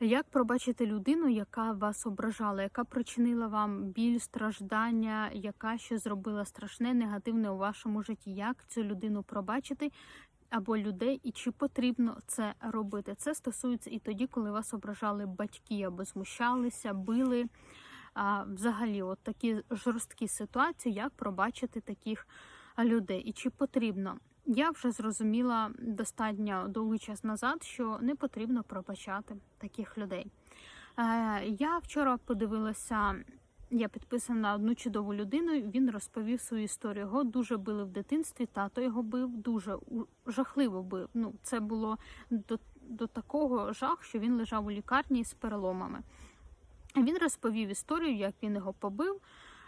Як пробачити людину, яка вас ображала, яка причинила вам біль, страждання, яка щось зробила страшне, негативне у вашому житті? Як цю людину пробачити або людей, і чи потрібно це робити? Це стосується і тоді, коли вас ображали батьки або змущалися, били. А, взагалі, от такі жорсткі ситуації, як пробачити таких людей, і чи потрібно? Я вже зрозуміла достатньо довгий час назад, що не потрібно пробачати таких людей. Е, я вчора подивилася, я підписана на одну чудову людину. Він розповів свою історію. Його дуже били в дитинстві. Тато його бив, дуже жахливо бив. Ну, це було до, до такого жах, що він лежав у лікарні з переломами. Він розповів історію, як він його побив,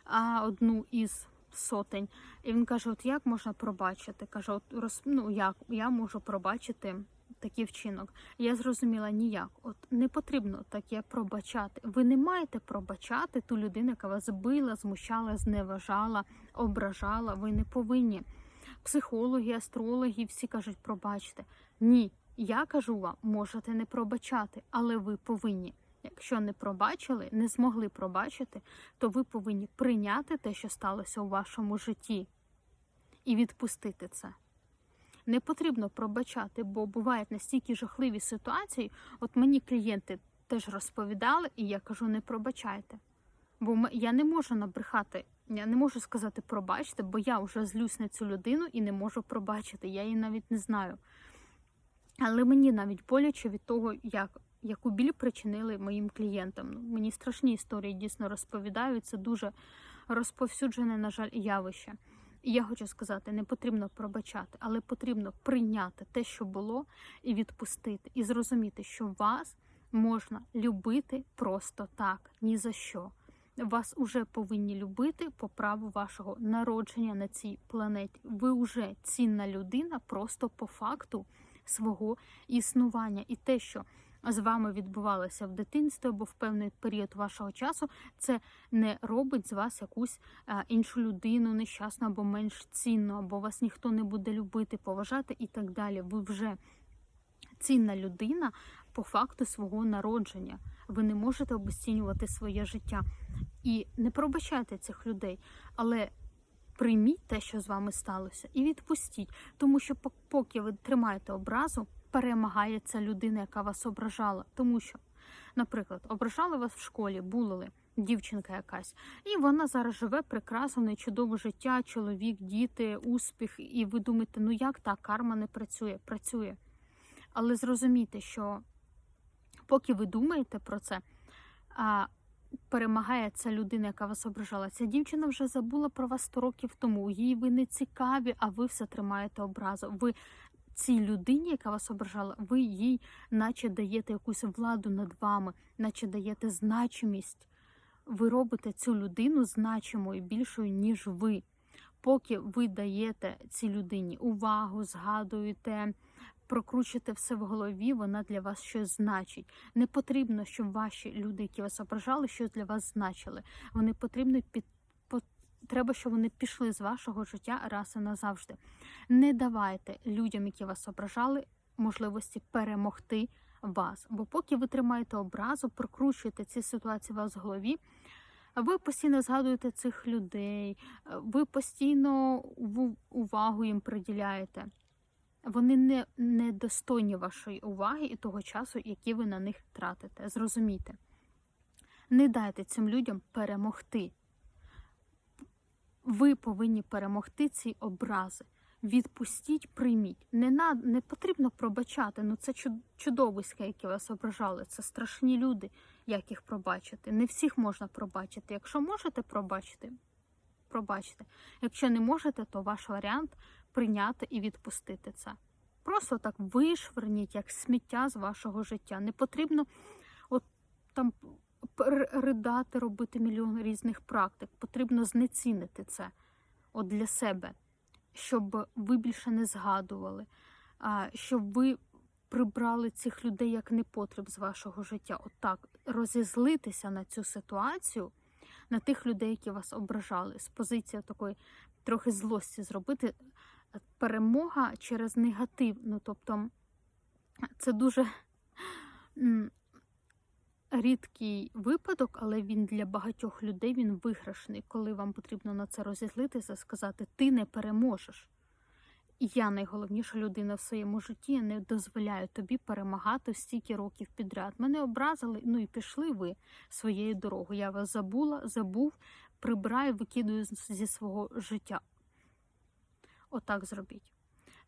а одну із сотень. І він каже: От як можна пробачити? Каже, от роз, ну, як я можу пробачити такий вчинок? Я зрозуміла ніяк. От не потрібно таке пробачати. Ви не маєте пробачати ту людину, яка вас била, змущала, зневажала, ображала. Ви не повинні. Психологи, астрологи, всі кажуть, пробачте. Ні, я кажу вам, можете не пробачати, але ви повинні. Якщо не пробачили, не змогли пробачити, то ви повинні прийняти те, що сталося у вашому житті, і відпустити це. Не потрібно пробачати, бо бувають настільки жахливі ситуації. От мені клієнти теж розповідали, і я кажу: не пробачайте. Бо я не можу набрехати, я не можу сказати пробачте, бо я вже злюсь на цю людину і не можу пробачити. Я її навіть не знаю. Але мені навіть боляче від того, як, яку біль причинили моїм клієнтам. Ну, мені страшні історії дійсно розповідають. Це дуже розповсюджене, на жаль, явище. І я хочу сказати, не потрібно пробачати, але потрібно прийняти те, що було, і відпустити, і зрозуміти, що вас можна любити просто так, ні за що. Вас уже повинні любити по праву вашого народження на цій планеті. Ви вже цінна людина, просто по факту свого існування. І те, що з вами відбувалося в дитинстві або в певний період вашого часу, це не робить з вас якусь а, іншу людину, нещасну або менш цінну, або вас ніхто не буде любити, поважати і так далі. Ви вже цінна людина по факту свого народження. Ви не можете обесцінювати своє життя. І не пробачайте цих людей, але прийміть те, що з вами сталося, і відпустіть. Тому що пок- поки ви тримаєте образу, перемагає ця людина, яка вас ображала. Тому що, наприклад, ображали вас в школі, булили. Дівчинка якась, і вона зараз живе прекрасне, чудове життя, чоловік, діти, успіх. І ви думаєте, ну як так, карма не працює? Працює. Але зрозумійте, що поки ви думаєте про це, перемагає ця людина, яка вас ображала. Ця дівчина вже забула про вас 100 років тому. Їй ви не цікаві, а ви все тримаєте образу. Ви цій людині, яка вас ображала, ви їй, наче даєте якусь владу над вами, наче даєте значимість. Ви робите цю людину значимою більшою, ніж ви. Поки ви даєте цій людині увагу, згадуєте, прокручуєте все в голові, вона для вас щось значить. Не потрібно, щоб ваші люди, які вас ображали, щось для вас значили. Вони потрібно під треба, щоб вони пішли з вашого життя раз і назавжди. Не давайте людям, які вас ображали, можливості перемогти вас. Бо поки ви тримаєте образу, прокручуєте ці ситуації у вас в голові. Ви постійно згадуєте цих людей, ви постійно увагу їм приділяєте. Вони не, не достойні вашої уваги і того часу, який ви на них тратите. Зрозумійте. Не дайте цим людям перемогти. Ви повинні перемогти ці образи. Відпустіть, прийміть. Не на не потрібно пробачати. Ну це чудовиська, які вас ображали. Це страшні люди, як їх пробачити. Не всіх можна пробачити. Якщо можете пробачити, пробачте. Якщо не можете, то ваш варіант прийняти і відпустити це. Просто так вишверніть як сміття з вашого життя. Не потрібно от там ридати, робити мільйон різних практик. Потрібно знецінити це от для себе, щоб ви більше не згадували, щоб ви прибрали цих людей як непотріб з вашого життя. Отак, розізлитися на цю ситуацію, на тих людей, які вас ображали, з позиції такої трохи злості зробити. Перемога через негатив. Ну, тобто, це дуже рідкий випадок, але він для багатьох людей він виграшний, коли вам потрібно на це розізлитися, сказати ти не переможеш. Я найголовніша людина в своєму житті, я не дозволяю тобі перемагати стільки років підряд. Мене образили, ну і пішли ви своєю дорогою. Я вас забула, забув, прибираю, викидую зі свого життя. Отак зробіть.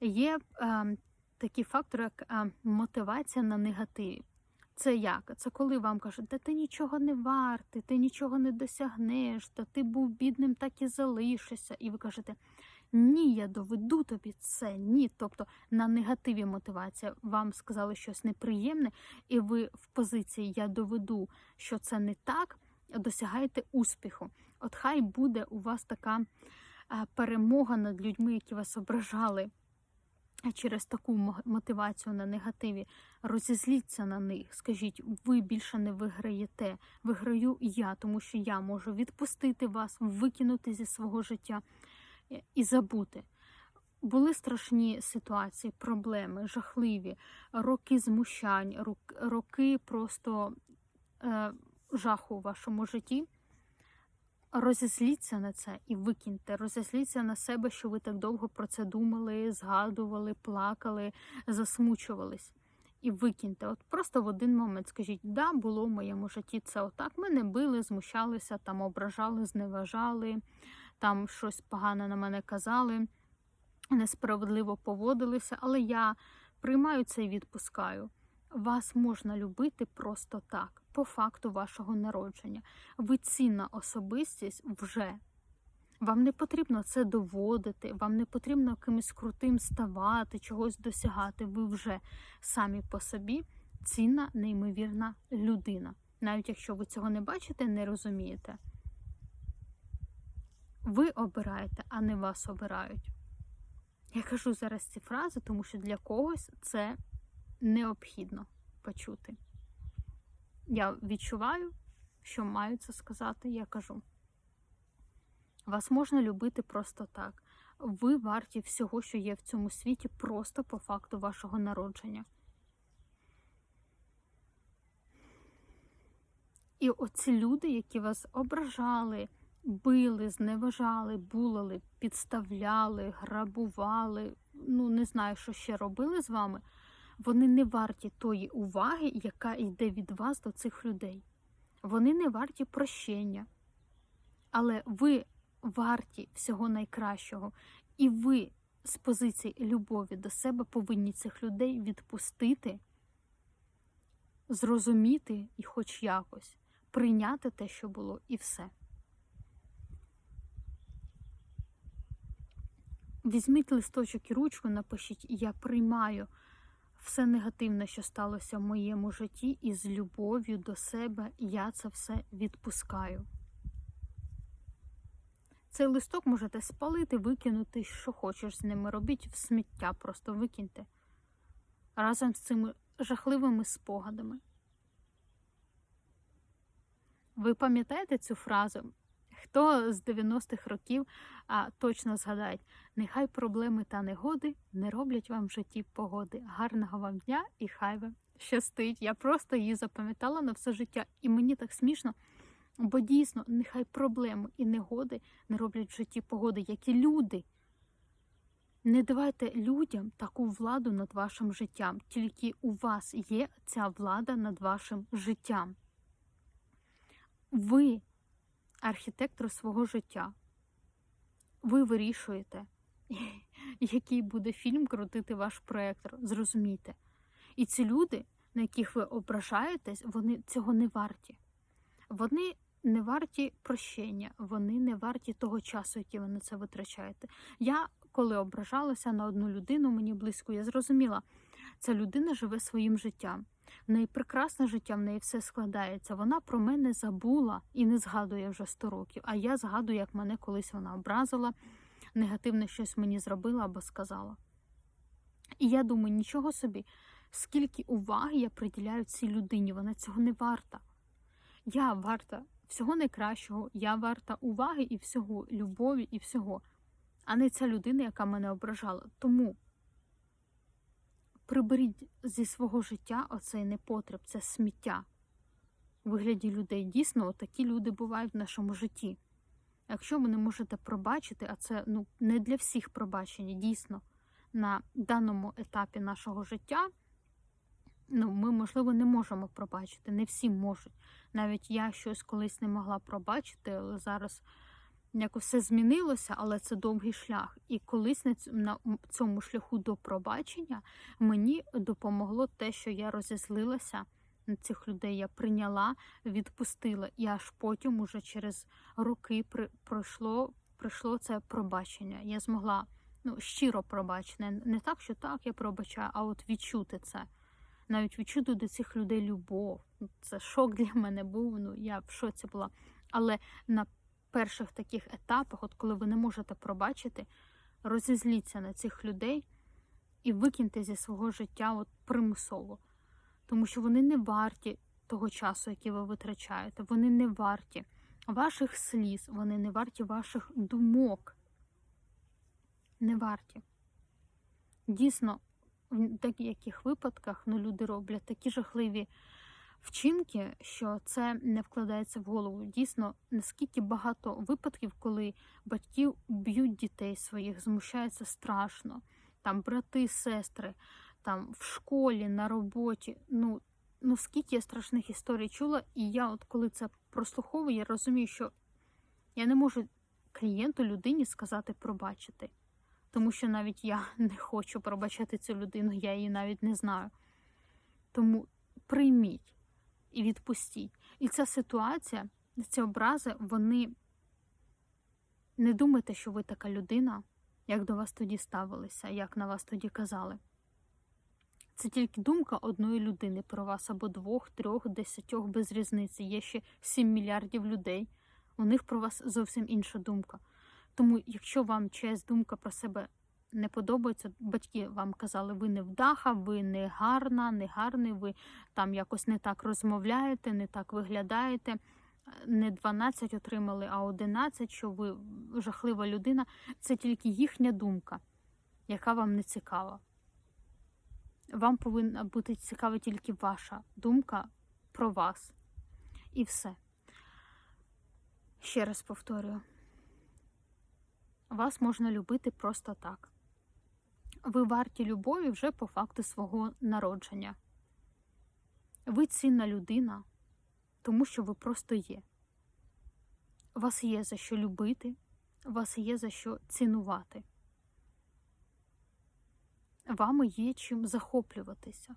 Є е, такі фактори, як е, мотивація на негативі. Це як? Це коли вам кажуть, та ти нічого не вартий, ти нічого не досягнеш, та ти був бідним, так і залишишся. І ви кажете, ні, я доведу тобі це, ні. Тобто на негативі мотивація вам сказали щось неприємне, і ви в позиції Я доведу, що це не так, досягаєте успіху. От хай буде у вас така е, перемога над людьми, які вас ображали. Через таку мотивацію на негативі розізліться на них. Скажіть, ви більше не виграєте. Виграю я, тому що я можу відпустити вас, викинути зі свого життя е, і забути. Були страшні ситуації, проблеми, жахливі, роки змущань, рок- роки просто е, жаху у вашому житті. Розізліться на це і викиньте. Розізліться на себе, що ви так довго про це думали, згадували, плакали, засмучувались. І викиньте. От просто в один момент скажіть, да, було в моєму житті це отак. Мене били, змущалися, там ображали, зневажали, там щось погане на мене казали, несправедливо поводилися, але я приймаю це і відпускаю. Вас можна любити просто так, по факту вашого народження. Ви цінна особистість вже. Вам не потрібно це доводити, вам не потрібно якимось крутим ставати, чогось досягати. Ви вже самі по собі цінна, неймовірна людина. Навіть якщо ви цього не бачите, не розумієте. Ви обираєте, а не вас обирають. Я кажу зараз ці фрази, тому що для когось це необхідно почути. Я відчуваю, що маю це сказати, я кажу. Вас можна любити просто так. Ви варті всього, що є в цьому світі, просто по факту вашого народження. І оці люди, які вас ображали, били, зневажали, булили, підставляли, грабували, ну не знаю, що ще робили з вами, вони не варті тої уваги, яка йде від вас до цих людей. Вони не варті прощення. Але ви варті всього найкращого, і ви з позиції любові до себе повинні цих людей відпустити, зрозуміти і хоч якось прийняти те, що було, і все. Візьміть листочок і ручку, напишіть Я приймаю все негативне, що сталося в моєму житті, і з любов'ю до себе я це все відпускаю. Цей листок можете спалити, викинути, що хочеш з ними. Робіть в сміття, просто викиньте разом з цими жахливими спогадами. Ви пам'ятаєте цю фразу? Хто з 90-х років а, точно згадають, нехай проблеми та негоди не роблять вам в житті погоди. Гарного вам дня і хай вам щастить. Я просто її запам'ятала на все життя, і мені так смішно, бо дійсно, нехай проблеми і негоди не роблять в житті погоди, як і люди. Не давайте людям таку владу над вашим життям, тільки у вас є ця влада над вашим життям. Ви архітектор свого життя. Ви вирішуєте, який буде фільм крутити ваш проєктор. Зрозумійте. І ці люди, на яких ви ображаєтесь, вони цього не варті. Вони не варті прощення, вони не варті того часу, який ви на це витрачаєте. Я, коли ображалася на одну людину, мені близько, я зрозуміла, ця людина живе своїм життям. В неї прекрасне життя, в неї все складається. Вона про мене забула і не згадує вже 100 років. А я згадую, як мене колись вона образила, негативне щось мені зробила або сказала. І я думаю, нічого собі, скільки уваги я приділяю цій людині, вона цього не варта. Я варта всього найкращого, я варта уваги і всього, любові і всього, а не ця людина, яка мене ображала. Тому приберіть зі свого життя оцей непотреб, це сміття. у вигляді людей. Дійсно, такі люди бувають в нашому житті. Якщо ви не можете пробачити, а це ну, не для всіх пробачення, дійсно, на даному етапі нашого життя, ну, ми, можливо, не можемо пробачити, не всі можуть. Навіть я щось колись не могла пробачити, але зараз якось все змінилося, але це довгий шлях. І колись на ць- цьому шляху до пробачення мені допомогло те, що я розізлилася на цих людей, я прийняла, відпустила, і аж потім, уже через роки, пройшло, пройшло це пробачення. Я змогла ну, щиро пробачити. Не, так, що так, я пробачаю, а от відчути це. Навіть відчути до цих людей любов. Це шок для мене був. Ну я в шоці була. Але на перших таких етапах, от коли ви не можете пробачити, розізліться на цих людей і викиньте зі свого життя от примусово. Тому що вони не варті того часу, який ви витрачаєте. Вони не варті ваших сліз, вони не варті ваших думок. Не варті. Дійсно, в деяких випадках ну, люди роблять такі жахливі вчинки, що це не вкладається в голову. Дійсно, наскільки багато випадків, коли батьки б'ють дітей своїх, змущаються страшно, там брати, сестри, там в школі, на роботі. Ну, ну скільки я страшних історій чула, і я, от коли це прослуховую, я розумію, що я не можу клієнту, людині сказати пробачити. Тому що навіть я не хочу пробачати цю людину, я її навіть не знаю. Тому прийміть і відпустіть. І ця ситуація, ці образи, вони не думайте, що ви така людина, як до вас тоді ставилися, як на вас тоді казали. Це тільки думка одної людини про вас або двох, трьох, десятьох без різниці. Є ще 7 мільярдів людей. У них про вас зовсім інша думка. Тому, якщо вам чиясь думка про себе не подобається, батьки вам казали, ви не вдаха, ви не гарна, не гарний, ви там якось не так розмовляєте, не так виглядаєте. Не 12 отримали, а 11, що ви жахлива людина. Це тільки їхня думка, яка вам не цікава. Вам повинна бути цікава тільки ваша думка про вас. І все. Ще раз повторюю. Вас можна любити просто так. Ви варті любові вже по факту свого народження. Ви цінна людина, тому що ви просто є. Вас є за що любити, вас є за що цінувати. Вами є чим захоплюватися.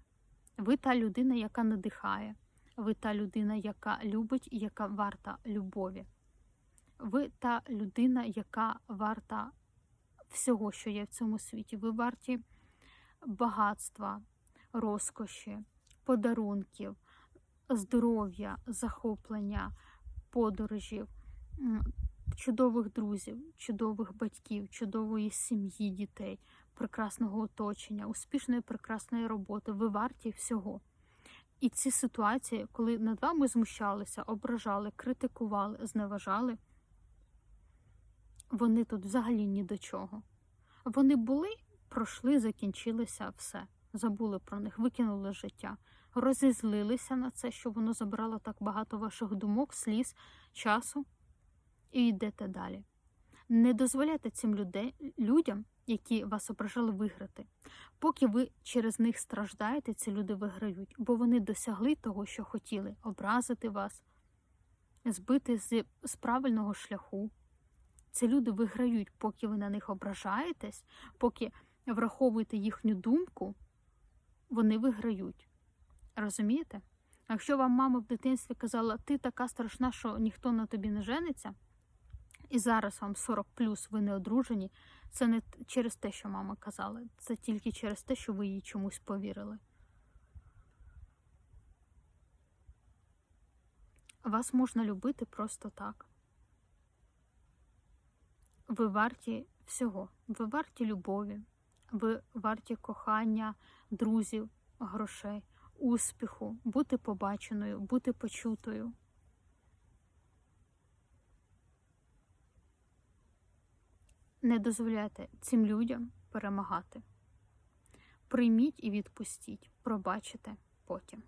Ви та людина, яка надихає, ви та людина, яка любить і яка варта любові. Ви та людина, яка варта всього, що є в цьому світі. Ви варті багатства, розкоші, подарунків, здоров'я, захоплення, подорожів, чудових друзів, чудових батьків, чудової сім'ї дітей, прекрасного оточення, успішної прекрасної роботи. Ви варті всього. І ці ситуації, коли над вами змущалися, ображали, критикували, зневажали, вони тут взагалі ні до чого. Вони були, пройшли, закінчилися все. Забули про них, викинули життя, розізлилися на це, що воно забрало так багато ваших думок, сліз, часу, і йдете далі. Не дозволяйте цим людей, людям, які вас ображали, виграти. Поки ви через них страждаєте, ці люди виграють, бо вони досягли того, що хотіли образити вас, збити з, з правильного шляху. Ці люди виграють, поки ви на них ображаєтесь, поки враховуєте їхню думку, вони виграють. Розумієте? Якщо вам мама в дитинстві казала, ти така страшна, що ніхто на тобі не жениться, і зараз вам 40 плюс, ви не одружені, це не через те, що мама казала, це тільки через те, що ви їй чомусь повірили. Вас можна любити просто так. Ви варті всього. Ви варті любові, ви варті кохання, друзів, грошей, успіху, бути побаченою, бути почутою. Не дозволяйте цим людям перемагати. Прийміть і відпустіть, пробачите потім.